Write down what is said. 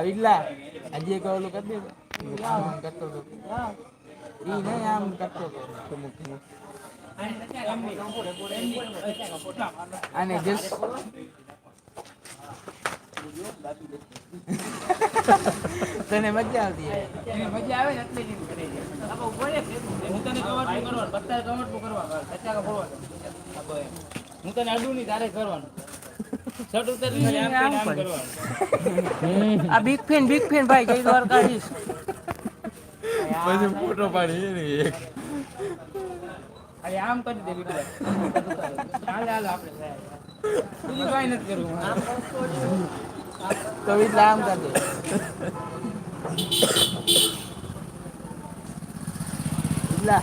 આ વિરલા આજે એક ઓલું કરી દે આમ કરતો હતો ઈ નહીં આમ કરતો હતો આને જસ તને મજા આવતી? મજા આવે ને એટલે. હું તને કવર કરવાનું બધા કવર કરવા. હું તને અડું નહીં તારે કરવાનું. આ બિગ ફેન બિગ ફેન ભાઈ જય દ્વારકાધીશ પછી ફોટો પાડી ને એક. અરે આમ કરી દે વીડિયો ચાલે હાલ આપણે બીજું કાંઈ નથી કરવું. તો વિરલા આમ કરી દે. વિરલા